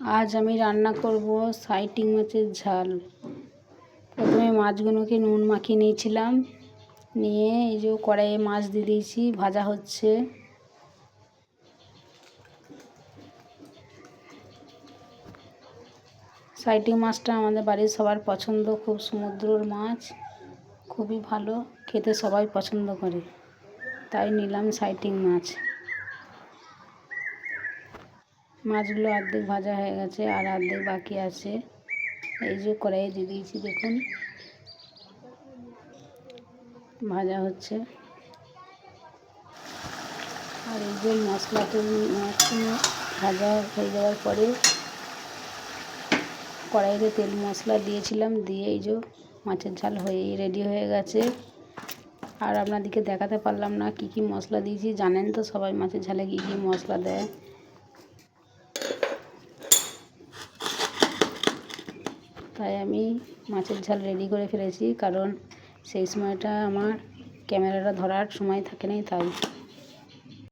আজ আমি রান্না করব সাইটিং মাছের ঝাল। প্রথমে মাছগুলোকে নুন মাখিয়ে নিয়েছিলাম। নিয়ে এই যে কড়াইয়ে মাছ দিয়ে দিয়েছি, ভাজা হচ্ছে। সাইটিং মাছটা আমাদের বাড়ির সবার পছন্দ, খুব সমুদ্রর মাছ, খুবই ভালো, খেতে সবাই পছন্দ করে, তাই নিলাম সাইটিং মাছ। মাছগুলো অর্ধেক ভাজা হয়ে গেছে আর অর্ধেক বাকি আছে। এই যে কড়াইয়ে দিয়ে দিয়েছি, দেখুন। ভাজা হচ্ছে। আর এই যে মশলাটা ভাজা হয়ে যাওয়ার পরে কড়াইতে তেল মশলা দিয়েছিলাম, দিয়ে এই যে মাছের ঝাল হয়ে, রেডি হয়ে গেছে। আর আপনাদেরকে দেখাতে পারলাম না কি কি মশলা দিয়েছি, জানেন তো সবাই মাছের ঝালে কী কী মশলা দেয়। তাই আমি মাছের ঝাল রেডি করে ফেলেছি, কারণ সেই সময়টা আমার ক্যামেরাটা ধরার সময় থাকে নাই তাই।